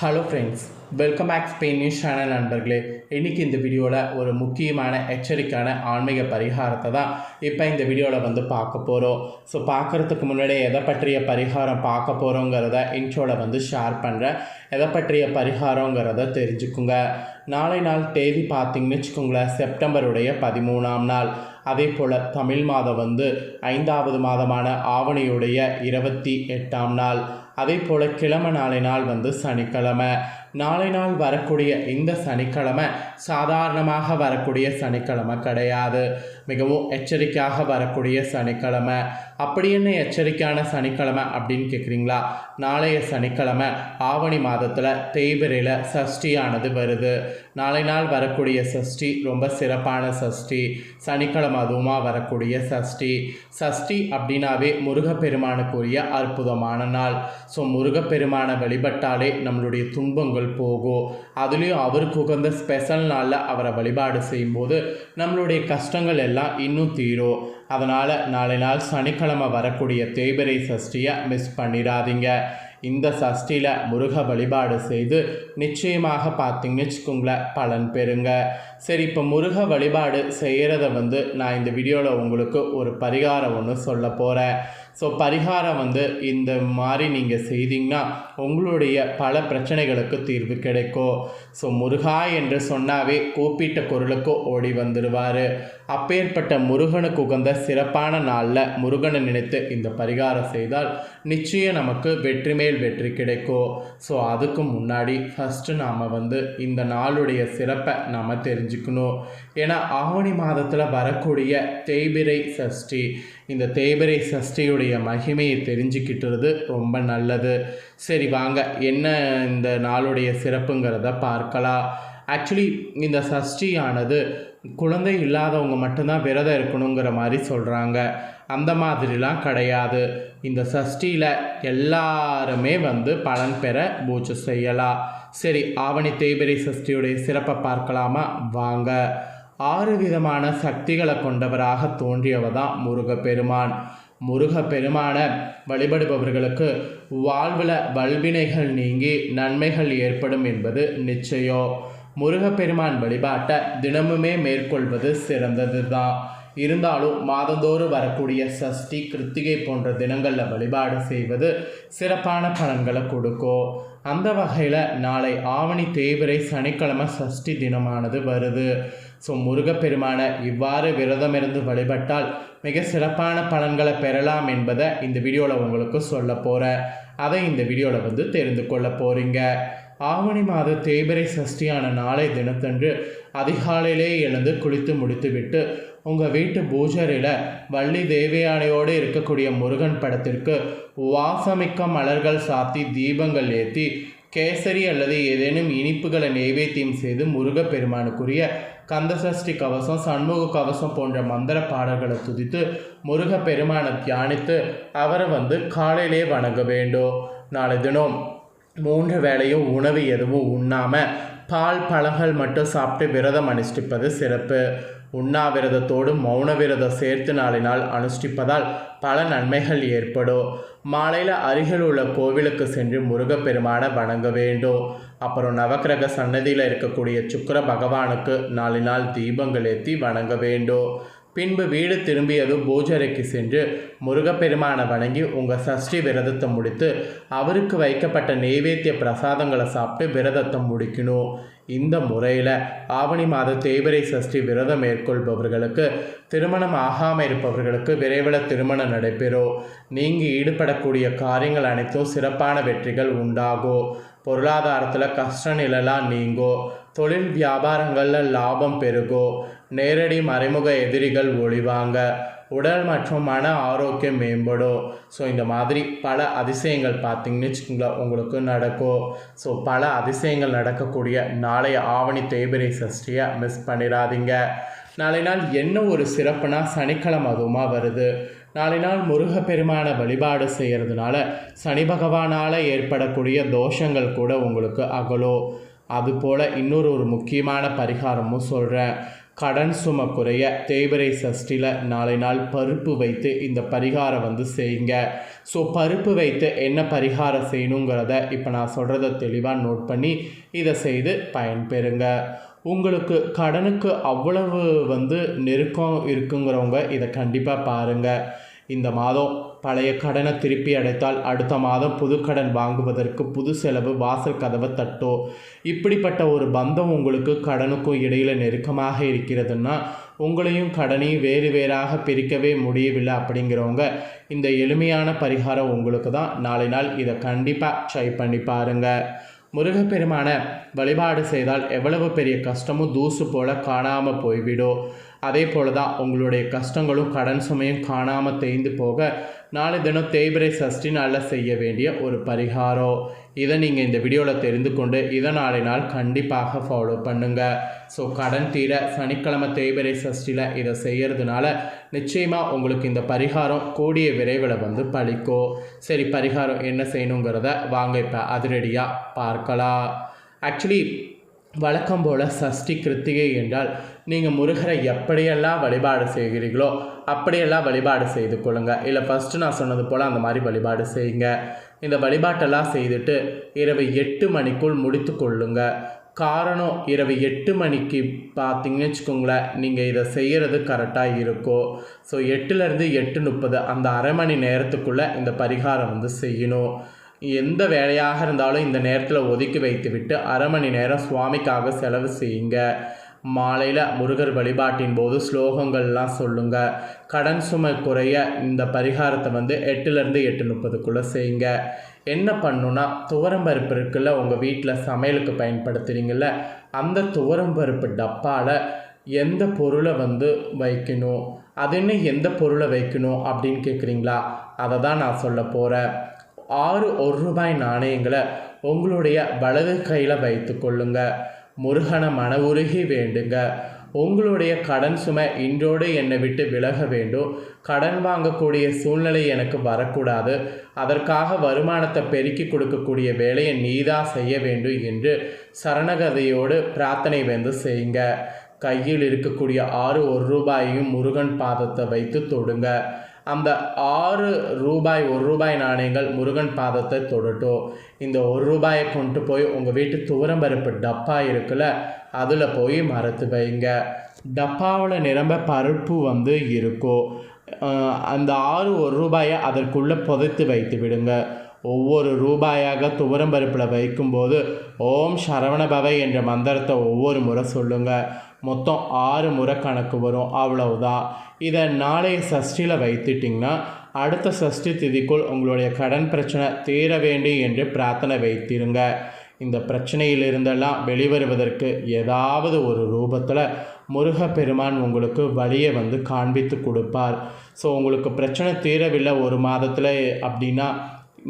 Hello friends welcome back Spain news channel நண்பர்களே. இன்றைக்கி இந்த வீடியோவில் ஒரு முக்கியமான எச்சரிக்கையான ஆன்மீக பரிகாரத்தை தான் இப்போ இந்த வீடியோவில் வந்து பார்க்க போகிறோம் ஸோ பார்க்குறதுக்கு முன்னாடி எதை பற்றிய பரிகாரம் பார்க்க போகிறோங்கிறத இன்ட்ரோவில் வந்து ஷேர் பண்ணுறேன் எதை பற்றிய பரிகாரங்கிறத தெரிஞ்சுக்குங்க. நாளை நாள் தேதி பார்த்தீங்கன்னு வச்சுக்கோங்களேன் செப்டம்பருடைய பதிமூணாம் நாள். அதே போல் தமிழ் மாதம் வந்து ஐந்தாவது மாதமான ஆவணியுடைய இருபத்தி எட்டாம் நாள். அதே போல் கிழமை நாளை நாள் வந்து சனிக்கிழமை. நாளை நாள் வரக்கூடிய இந்த சனிக்கிழமை சாதாரணமாக வரக்கூடிய சனிக்கிழமை கிடையாது. மிகவும் எச்சரிக்கையாக வரக்கூடிய சனிக்கிழமை. அப்படி என்ன எச்சரிக்கையான சனிக்கிழமை அப்படின்னு கேட்குறீங்களா நாளைய சனிக்கிழமை ஆவணி மாதத்தில் தேய்பிரையில் சஷ்டியானது வருது. நாளை நாள் வரக்கூடிய சஷ்டி ரொம்ப சிறப்பான சஷ்டி. சனிக்கிழமை அதுவுமா வரக்கூடிய சஷ்டி. சஷ்டி அப்படின்னாவே முருகப்பெருமானுக்குரிய அற்புதமான நாள். ஸோ முருகப்பெருமானை வழிபட்டாலே நம்மளுடைய துன்பங்கள் போகும் அதுலேயும் அவருக்கு உகந்த ஸ்பெஷல் நாளில் அவரை வழிபாடு செய்யும்போது நம்மளுடைய கஷ்டங்கள் எல்லாம் இன்னும் தீரும். அதனால் நாளை நாள் சனிக்கிழமை வரக்கூடிய தேய்பிரை சஷ்டியை மிஸ் பண்ணிடாதீங்க. இந்த சஷ்டியில் முருக வழிபாடு செய்து நிச்சயமாக பார்த்தீங்கன்னு வச்சுக்கோங்களேன் பலன் பெறுங்க. சரி இப்போ முருக வழிபாடு செய்கிறத வந்து நான் இந்த வீடியோவில் உங்களுக்கு ஒரு பரிகாரம் ஒன்று சொல்ல போகிறேன் ஸோ பரிகாரம் வந்து இந்த மாதிரி நீங்கள் செய்தீங்கன்னா உங்களுடைய பல பிரச்சனைகளுக்கு தீர்வு கிடைக்கும். ஸோ முருகா என்று சொன்னாவே கூப்பிட்ட குரலுக்கு ஓடி வந்துடுவார் அப்பேற்பட்ட முருகனுக்கு உகந்த சிறப்பான நாளில் முருகனை நினைத்து இந்த பரிகாரம் செய்தால் நிச்சயம் நமக்கு வெற்றி மேல் வெற்றி கிடைக்கும். ஸோ அதுக்கு முன்னாடி ஃபஸ்ட்டு நாம் வந்து இந்த நாளுடைய சிறப்பை நாம் தெரிஞ்சுக்கணும். ஏன்னா ஆவணி மாதத்தில் வரக்கூடிய தேய்பிரை சஷ்டி இந்த தேய்பிரை சஷ்டியுடைய மகிமையை தெரிஞ்சுக்கிட்டுறது ரொம்ப நல்லது. சரி வாங்க. என்ன இந்த நாளுடைய சிறப்புங்கிறத பார்க்கலாம். ஆக்சுவலி இந்த சஷ்டியானது குழந்தை இல்லாதவங்க மட்டும்தான் விரதம் இருக்கணுங்கிற மாதிரி சொல்கிறாங்க அந்த மாதிரிலாம் கிடையாது. இந்த சஷ்டியில் எல்லாருமே வந்து பலன் பெற பூஜை செய்யலாம். சரி ஆவணி தேய்பிரை சஷ்டியுடைய சிறப்பை பார்க்கலாமா? வாங்க. ஆறு விதமான சக்திகளை கொண்டவராக தோன்றியவர் தான் முருகப்பெருமான். முருகப்பெருமான வழிபடுபவர்களுக்கு வாழ்வில் வல்வினைகள் நீங்கி நன்மைகள் ஏற்படும் என்பது நிச்சயம் முருகப்பெருமான் வழிபாட்டை தினமுமே மேற்கொள்வது சிறந்தது தான் இருந்தாலும் மாதந்தோறும் வரக்கூடிய சஷ்டி கிருத்திகை போன்ற தினங்களில் வழிபாடு செய்வது சிறப்பான பலன்களை கொடுக்கும். அந்த வகையில் நாளை ஆவணி தேய்பிரை சனிக்கிழமை சஷ்டி தினமானது வருது. ஸோ முருகப்பெருமானை இவ்வாறு விரதமிருந்து வழிபட்டால் மிக சிறப்பான பலன்களை பெறலாம் என்பதை இந்த வீடியோவில் உங்களுக்கு சொல்ல போகிறேன் அதை இந்த வீடியோவில் வந்து தெரிந்து கொள்ள போகிறீங்க ஆவணி மாத தேய்பிரை சஷ்டியான நாளை தினத்தன்று அதிகாலையிலே எழுந்து குளித்து முடித்துவிட்டு உங்கள் வீட்டு பூஜரையில் வள்ளி தேவயானையோடு இருக்கக்கூடிய முருகன் படத்திற்கு வாசமிக்க மலர்கள் சாத்தி தீபங்கள் ஏற்றி கேசரி அல்லது ஏதேனும் இனிப்புகளை நைவேத்தியம் செய்து முருகப்பெருமானுக்குரிய கந்தசஷ்டி கவசம் சண்முக கவசம் போன்ற மந்திர பாடல்களை துதித்து முருகப்பெருமானை தியானித்து அவரை வந்து காலையிலே வணங்க வேண்டும். நாளை தினம் மூன்று வேளையும் உணவு எதுவும் உண்ணாமல் பால் பழங்கள் மட்டும் சாப்பிட்டு விரதம் அனுஷ்டிப்பது சிறப்பு. உண்ணாவிரதத்தோடு மௌன விரதம் சேர்த்து நாளினால் அனுஷ்டிப்பதால் பல நன்மைகள் ஏற்படும். மாலையில் அருகில் உள்ள கோவிலுக்கு சென்று முருகப்பெருமானை வணங்க வேண்டும். அப்புறம் நவக்கிரக சன்னதியில் இருக்கக்கூடிய சுக்கர பகவானுக்கு நாளினால் நாள் தீபங்கள் ஏற்றி வணங்க வேண்டும். பின்பு வீடு திரும்பியதும் பூஜரைக்கு சென்று முருகப்பெருமானை வணங்கி உங்கள் சஷ்டி விரதத்தை முடித்து அவருக்கு வைக்கப்பட்ட நெய்வேத்திய பிரசாதங்களை சாப்பிட்டு விரதத்தை முடிக்கணும். இந்த முறையில் ஆவணி மாத தேய்பிரை சஷ்டி விரதம் மேற்கொள்பவர்களுக்கு திருமணம் ஆகாமல் இருப்பவர்களுக்கு விரைவில் திருமணம் நடைபெறும். நீங்கள் ஈடுபடக்கூடிய காரியங்கள் அனைத்தும் சிறப்பான வெற்றிகள் உண்டாகும் பொருளாதாரத்தில் கஷ்ட நிலலாம் நீங்கோ. தொழில் வியாபாரங்களில் லாபம் பெருகும் நேரடி மறைமுக எதிரிகள் ஒளிவாங்க. உடல் மற்றும் மன ஆரோக்கியம் மேம்படும். ஸோ இந்த மாதிரி பல அதிசயங்கள் பார்த்தீங்கன்னு வச்சுக்கோங்களேன் உங்களுக்கு நடக்கும். ஸோ பல அதிசயங்கள் நடக்கக்கூடிய நாளைய ஆவணி தேய்பிரை சஷ்டியை மிஸ் பண்ணிடாதீங்க. நாளை நாள் என்ன ஒரு சிறப்புனா சனிக்கிழமை அதுவுமா வருது. நாளை நாள் முருகப்பெருமான வழிபாடு செய்கிறதுனால சனி பகவானால் ஏற்படக்கூடிய தோஷங்கள் கூட உங்களுக்கு அகலும். அதுபோல் இன்னொரு ஒரு முக்கியமான பரிகாரமும் சொல்கிறேன் கடன் சும குறைய தேய்பிரை சஷ்டியில் நாளை நாள் பருப்பு வைத்து இந்த பரிகாரம் வந்து செய்யுங்க. ஸோ பருப்பு வைத்து என்ன பரிகாரம் செய்யணுங்கிறத இப்போ நான் சொல்கிறத தெளிவாக நோட் பண்ணி இதை செய்து பயன்பெறுங்க. உங்களுக்கு கடனுக்கு அவ்வளவு வந்து நெருக்கம் இருக்குங்கிறவங்க இதை கண்டிப்பாக பாருங்கள் இந்த மாதம் பழைய கடனை திருப்பி அடைத்தால் அடுத்த மாதம் புது கடன் வாங்குவதற்கு புது செலவு வாசல் கதவை தட்டோ. இப்படிப்பட்ட ஒரு பந்தம் உங்களுக்கு கடனுக்கும் இடையில் நெருக்கமாக இருக்கிறதுன்னா உங்களையும் கடனையும் வேறு வேறாக பிரிக்கவே முடியவில்லை அப்படிங்கிறவங்க இந்த எளிமையான பரிகாரம் உங்களுக்கு தான். நாளை நாள் இதை கண்டிப்பாக ட்ரை பண்ணி பாருங்கள் முருகப்பெருமான வழிபாடு செய்தால் எவ்வளவு பெரிய கஷ்டமும் தூசு போல காணாமல் போய்விடும். அதே போல தான் உங்களுடைய கஷ்டங்களும் கடன் சுமையும் காணாமல் தேய்ந்து போக நாளை தினம் தேய்பிரை சஷ்டி நாளில் செய்ய வேண்டிய ஒரு பரிகாரம். இதை நீங்கள் இந்த வீடியோவில் தெரிந்து கொண்டு இதை நாளை நாள் கண்டிப்பாக ஃபாலோ பண்ணுங்கள் ஸோ கடன் தீர சனிக்கிழமை தேய்பிரை சஷ்டியில் இதை செய்கிறதுனால நிச்சயமாக உங்களுக்கு இந்த பரிகாரம் கூடிய விரைவில் வந்து பழிக்கும். சரி பரிகாரம் என்ன செய்யணுங்கிறத வாங்க இப்போ அதிரடியாக பார்க்கலாம். ஆக்சுவலி வழக்கம் போல் சஷ்டி கிருத்திகை என்றால் நீங்கள் முருகரை எப்படியெல்லாம் வழிபாடு செய்கிறீர்களோ அப்படியெல்லாம் வழிபாடு செய்து கொள்ளுங்கள் இல்லை ஃபஸ்ட்டு நான் சொன்னது போல் அந்த மாதிரி வழிபாடு செய்யுங்க. இந்த வழிபாட்டெல்லாம் செய்துட்டு இரவு எட்டு மணிக்குள் முடித்து கொள்ளுங்க. காரணம் இரவு எட்டு மணிக்கு பார்த்தீங்கன்னு வச்சுக்கோங்களேன் நீங்கள் இதை செய்கிறது கரெக்டாக இருக்கும் ஸோ எட்டுலேருந்து எட்டு முப்பது அந்த அரை மணி நேரத்துக்குள்ளே இந்த பரிகாரம் வந்து செய்யணும். எந்த வேலையாக இருந்தாலும் இந்த நேரத்தில் ஒதுக்கி வைத்து விட்டு அரை மணி நேரம் சுவாமிக்காக செலவு செய்யுங்க. மாலையில் முருகர் வழிபாட்டின் போது ஸ்லோகங்கள்லாம் சொல்லுங்கள் கடன் சுமை குறைய இந்த பரிகாரத்தை வந்து எட்டுலேருந்து எட்டு முப்பதுக்குள்ளே செய்யுங்க. என்ன பண்ணுன்னா துவரம்பருப்பு இருக்குல்ல உங்கள் வீட்டில் சமையலுக்கு பயன்படுத்துகிறீங்கள அந்த துவரம்பருப்பு டப்பாவில் எந்த பொருளை வந்து வைக்கணும்? அது என்ன எந்த பொருளை வைக்கணும் அப்படின்னு கேட்குறீங்களா அதை தான் நான் சொல்ல போகிறேன் ஆறு ஒரு ரூபாய் நாணயங்களை உங்களுடைய வலது கையில் வைத்து கொள்ளுங்கள் முருகனை மன உருகி வேண்டுங்க. உங்களுடைய கடன் சுமை இன்றோடு என்னை விட்டு விலக வேண்டும் கடன் வாங்கக்கூடிய சூழ்நிலை எனக்கு வரக்கூடாது. அதற்காக வருமானத்தை பெருக்கி கொடுக்கக்கூடிய வேலையை நீதான் செய்ய வேண்டும் என்று சரணகதையோடு பிரார்த்தனை வந்து செய்யுங்க. கையில் இருக்கக்கூடிய ஆறு ஒரு ரூபாயையும் முருகன் பாதத்தை வைத்து தொடுங்க. அந்த ஆறு ரூபாய் ஒரு ரூபாய் நாணயங்கள் முருகன் பாதத்தை தொடட்டும் இந்த ஒரு ரூபாயை கொண்டு போய் உங்கள் வீட்டு துவரம்பருப்பு டப்பா இருக்குல்ல அதில் போய் மறத்து வைங்க. டப்பாவில் நிரம்ப பருப்பு வந்து இருக்கும் அந்த ஆறு ஒரு ரூபாயை அதற்குள்ளே புதைத்து வைத்து விடுங்க. ஒவ்வொரு ரூபாயாக துவரம்பருப்பில் வைக்கும்போது ஓம் சரவணபவை என்ற மந்திரத்தை ஒவ்வொரு முறை சொல்லுங்கள் மொத்தம் ஆறு முறை கணக்கு வரும். அவ்வளவுதான் இதை நாளைய சஷ்டியில் வைத்துட்டிங்கன்னா அடுத்த சஷ்டி திதிக்குள் உங்களுடைய கடன் பிரச்சனை தீர வேண்டும் என்று பிரார்த்தனை வைத்திருங்க. இந்த பிரச்சனையிலிருந்தெல்லாம் வெளிவருவதற்கு ஏதாவது ஒரு ரூபத்தில் முருகப்பெருமான் உங்களுக்கு வழியை வந்து காண்பித்து கொடுப்பார். ஸோ உங்களுக்கு பிரச்சனை தீரவில்லை ஒரு மாதத்தில் அப்படின்னா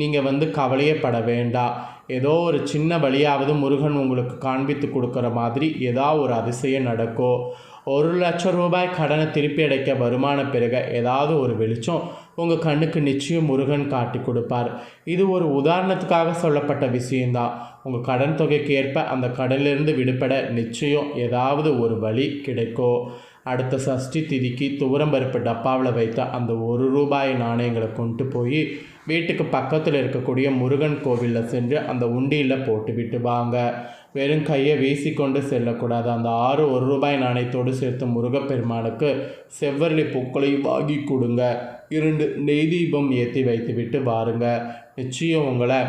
நீங்கள் வந்து கவலையப்பட வேண்டாம். ஏதோ ஒரு சின்ன வழியாவது முருகன் உங்களுக்கு காண்பித்து கொடுக்குற மாதிரி ஏதாவது ஒரு அதிசயம் நடக்கும் ஒரு லட்சம் ரூபாய் கடனை திருப்பி அடைக்க வருமான பிறகு ஏதாவது ஒரு வெளிச்சம் உங்கள் கண்ணுக்கு நிச்சயம் முருகன் காட்டி கொடுப்பார். இது ஒரு உதாரணத்துக்காக சொல்லப்பட்ட விஷயந்தான் உங்கள் கடன் தொகைக்கு ஏற்ப அந்த கடனிலிருந்து விடுபட நிச்சயம் ஏதாவது ஒரு வழி கிடைக்கும் அடுத்த சஷ்டி திதிக்கு துவரம்பருப்பு டப்பாவில் வைத்த அந்த ஒரு ரூபாய் நாணயங்களை கொண்டு போய் வீட்டுக்கு பக்கத்தில் இருக்கக்கூடிய முருகன் கோவிலில் சென்று அந்த உண்டியில் போட்டுவிட்டு வாங்க. வெறும் கையை வீசிக்கொண்டு செல்லக்கூடாது. அந்த ஆறு ஒரு ரூபாய் நாணயத்தோடு சேர்த்து முருகப்பெருமானுக்கு செவ்வரளி பூக்களையும் வாங்கி கொடுங்க. இரண்டு நெய் தீபம் ஏற்றி வைத்துவிட்டு வாருங்க. நிச்சயம் உங்களை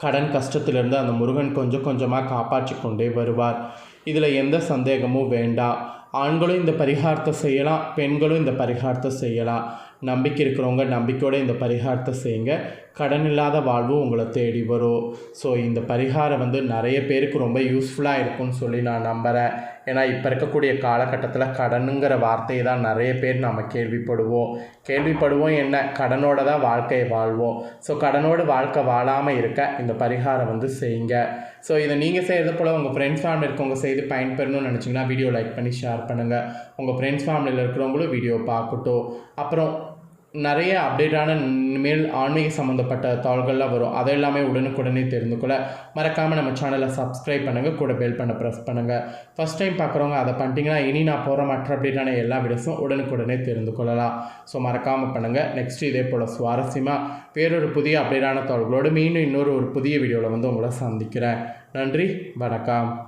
கடன் கஷ்டத்திலிருந்து அந்த முருகன் கொஞ்சம் கொஞ்சமாக காப்பாற்றி கொண்டே வருவார். இதில் எந்த சந்தேகமும் வேண்டாம். ஆண்களும் இந்த பரிகாரத்தை செய்யலாம் பெண்களும் இந்த பரிகாரத்தை செய்யலாம். நம்பிக்கை இருக்கிறவங்க நம்பிக்கையோடு இந்த பரிகாரத்தை செய்யுங்க. கடன் இல்லாத வாழ்வு உங்களை தேடி வரும். ஸோ இந்த பரிகாரம் வந்து நிறைய பேருக்கு ரொம்ப யூஸ்ஃபுல்லாக இருக்கும்னு சொல்லி நான் நம்புகிறேன் ஏன்னா இப்போ இருக்கக்கூடிய காலகட்டத்தில் கடனுங்கிற வார்த்தையை தான் நிறைய பேர் நம்ம கேள்விப்படுவோம். கேள்விப்படுவோம் என்ன? கடனோட தான் வாழ்க்கையை வாழ்வோம். ஸோ கடனோடு வாழ்க்கை வாழாமல் இருக்க இந்த பரிகாரம் வந்து செய்யுங்க. ஸோ இதை நீங்கள் செய்கிறது போல் உங்கள் ஃப்ரெண்ட்ஸ் ஃபேமிலி இருக்கவங்க செய்து பயன்பெறணும்னு நினச்சிங்கன்னா வீடியோ லைக் பண்ணி ஷேர் பண்ணுங்கள் உங்கள் ஃப்ரெண்ட்ஸ் ஃபேமிலியில் இருக்கிறவங்களும் வீடியோ பார்க்கட்டும். அப்புறம் நிறைய அப்டேட்டான மேல் ஆன்மீக சம்மந்தப்பட்ட தாள்கள்லாம் வரும். அதெல்லாமே உடனுக்குடனே தெரிந்து கொள்ள மறக்காமல் நம்ம சேனலை சப்ஸ்கிரைப் பண்ணுங்கள் கூட பெல் பண்ண ப்ரெஸ் பண்ணுங்கள் ஃபஸ்ட் டைம் பார்க்குறவங்க அதை பண்ணிட்டீங்கன்னா இனி நான் போகிற மற்ற அப்டேட்டான எல்லா வீடியோஸும் உடனுக்குடனே தெரிந்து கொள்ளலாம். ஸோ மறக்காமல் பண்ணுங்கள் நெக்ஸ்ட் இதே போல் சுவாரஸ்யமாக வேறொரு புதிய அப்டேட்டான தாள்களோடு மீண்டும் இன்னொரு ஒரு புதிய வீடியோவில் வந்து உங்களை சந்திக்கிறேன். நன்றி வணக்கம்.